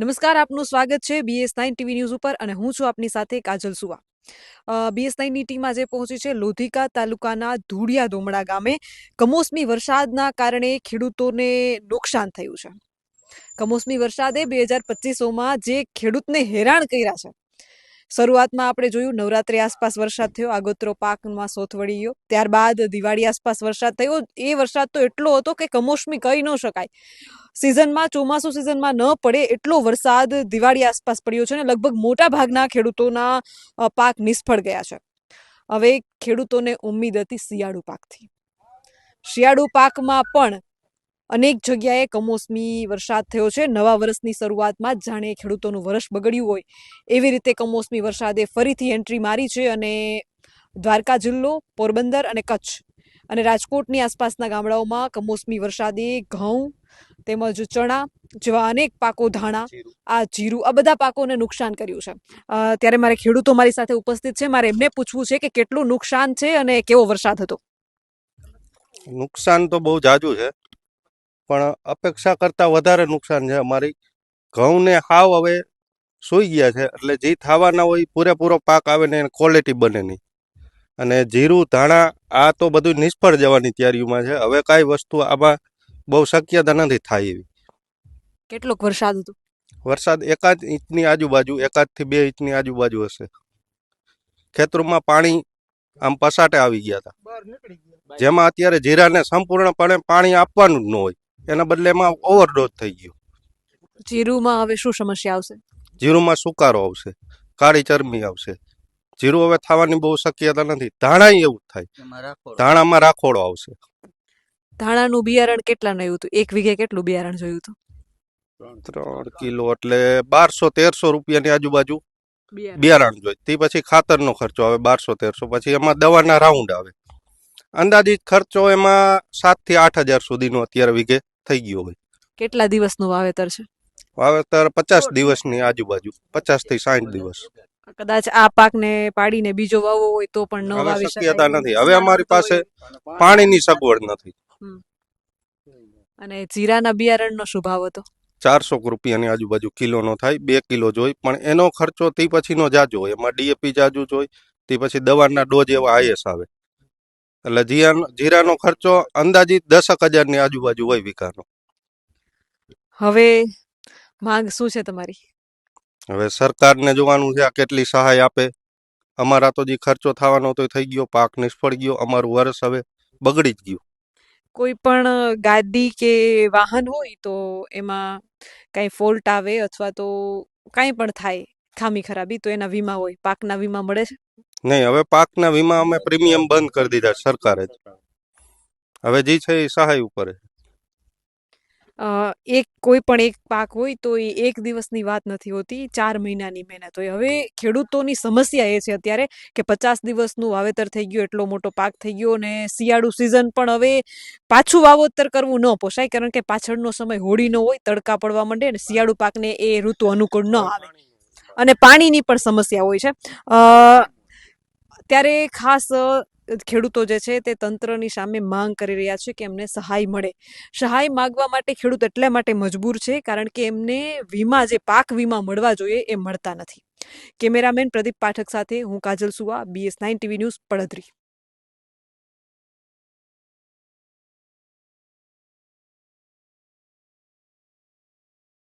નમસ્કાર, આપનું સ્વાગત છે બીએસ નાઇન ટીવી ન્યૂઝ ઉપર અને હું છું આપની સાથે કાજલ સુવા. બીએસ નાઇનની ટીમ આજે પહોંચી છે લોધિકા તાલુકાના ધૂળિયા ધોમડા ગામે. કમોસમી વરસાદના કારણે ખેડૂતોને નુકસાન થયું છે. કમોસમી વરસાદે બે હજાર પચીસોમાં જે ખેડૂતને હેરાન કર્યા છે શરૂઆતમાં આપણે જોયું, નવરાત્રી આસપાસ વરસાદ થયો, આગોતરો પાકમાં સોથ વળી ગયો. ત્યારબાદ દિવાળી આસપાસ વરસાદ થયો. એ વરસાદ તો એટલો હતો કે કમોસમી કહી ન શકાય. સિઝનમાં, ચોમાસું સિઝનમાં ન પડે એટલો વરસાદ દિવાળી આસપાસ પડ્યો છે અને લગભગ મોટા ભાગના ખેડૂતોના પાક નિષ્ફળ ગયા છે. હવે ખેડૂતોને ઉમ્મીદ હતી શિયાળુ પાકથી. શિયાળુ પાકમાં પણ અનેક જગ્યાએ કમોસમી વરસાદ થયો છે. નવા વર્ષની શરૂઆતમાં જાણે ખેડૂતોનું વર્ષ બગડ્યું હોય એવી રીતે કમોસમી વરસાદે ફરીથી એન્ટ્રી મારી છે અને દ્વારકા જિલ્લો, પોરબંદર અને કચ્છ અને રાજકોટની આસપાસના ગામડાઓમાં કમોસમી વરસાદે ઘઉં તેમજ ચણા જેવા અનેક પાકો ધાણા, આ જીરું, આ બધા પાકોને નુકસાન કર્યું છે. ત્યારે મારે ખેડૂતો મારી સાથે ઉપસ્થિત છે. મારે એમને પૂછવું છે કે કેટલું નુકસાન છે અને કેવો વરસાદ હતો? નુકસાન તો બહુ જાજુ છે. પણ અપેક્ષા કરતાં વધારે નુકસાન છે અમારી. ઘઉંને હાવ હવે સૂઈ ગયા છે એટલે જે થવાના હોય પૂરેપૂરો પાક આવે ને એની ક્વોલિટી બને નહીં. અને જીરું ધાણા આ તો બધું નિષ્ફળ જવાની તૈયારીમાં છે. હવે કાંઈ વસ્તુ આમાં બહુ શક્યતા નથી થાય એવી. કેટલોક વરસાદ હતો? વરસાદ એકાદ ઇંચની આજુબાજુ એકાદથી બે ઇંચની આજુબાજુ હશે. ખેતરોમાં પાણી આમ પસાટે આવી ગયા હતા. જેમાં અત્યારે જીરાને સંપૂર્ણપણે પાણી આપવાનું જ ન હોય. એના બદલે એમાં ઓવરડોઝ થઈ ગયો. જીરુમાં હવે શું સમસ્યા આવશે? જીરુમાં સુકારો આવશે કાળી ચરબી આવશે. જીરું હવે થવાની બહુ શક્યતા નથી. ધાણા એવું થાય. ધાણામાં રાખોડો આવશે. ધાણાનું બિયારણ કેટલાનું આવ્યું હતું? એક વીઘે કેટલું બિયારણ જોયું હતું? ત્રણ કિલો એટલે બારસો તેરસો રૂપિયાની આજુબાજુ બિયારણ. જોઈ. જોઈએ તે પછી ખાતરનો ખર્ચો આવે બારસો તેરસો. પછી એમાં દવાના રાઉન્ડ આવે. અંદાજિત ખર્ચો એમાં સાતથી આઠ હજાર સુધીનો અત્યારે વીઘે. થઈ ગયો હોય કેટલા દિવસનું વાવેતર છે? વાવેતર પચાસ દિવસની આજુબાજુ પચાસથી સાઠ દિવસ. કદાચ આ પાકને પાડીને બીજો વાવવો હોય તો પણ ન વાવી શક્યતા નથી. હવે અમારી પાસે પાણીની સગવડ નથી. અને જીરાના બિયારણનો શું ભાવ હતો? ચારસો રૂપિયાની આજુબાજુ કિલોનો થાય બે કિલો જોઈ પણ એનો ખર્ચો તે પછીનો જાજો હોય. એમાં ડીએપી જાજુ જોઈ તે પછી દવાના ડોઝ એવા આઈએસ આવે. એટલે જીરાનો જીરાનો ખર્ચો અંદાજિત દસક હજારની આજુબાજુ હોય વીઘાનો. હવે માંગ શું છે તમારી? હવે સરકારને જોવાનું છે આ કેટલી સહાય આપે. અમારા તો જે ખર્ચો થવાનો તો થઈ ગયો પાક નિષ્ફળ ગયો અમારું વર્ષ હવે બગડી જ ગયું. કોઈ પણ ગાડી કે વાહન હોય તો એમાં કાંઈ ફોલ્ટ આવે અથવા તો કાંઈ પણ થાય ખામી ખરાબી તો એના વીમા હોય પાકના વીમા મળે છે? નહીં, હવે પાકના વીમા અમે પ્રીમિયમ બંધ કરી દીધા સરકારે હવે જે છે એ સહાય ઉપર એક કોઈ પણ એક પાક હોય તો એ એક દિવસની વાત નથી હોતી, ચાર મહિનાની મહેનત હોય. હવે ખેડૂતોની સમસ્યા એ છે અત્યારે કે પચાસ દિવસનું વાવેતર થઈ ગયું, એટલો મોટો પાક થઈ ગયો અને શિયાળુ સિઝન પણ હવે પાછું વાવેતર કરવું ન પોસાય, કારણ કે પાછળનો સમય હોળીનો હોય, તડકા પડવા માંડે અને શિયાળુ પાકને એ ઋતુ અનુકૂળ ન આવે. અને પાણીની પણ સમસ્યા હોય છે. ત્યારે ખાસ ખેડૂતો જે છે તે તંત્રની સામે માંગ કરી રહ્યા છે કે એમને સહાય મળે. સહાય માગવા માટે ખેડૂત એટલા માટે મજબૂર છે કારણ કે એમને વીમા, જે પાક વીમા મળવા જોઈએ એ મળતા નથી. કેમેરામેન પ્રદીપ પાઠક સાથે હું Kajal Suva BS nine TV news Paddhari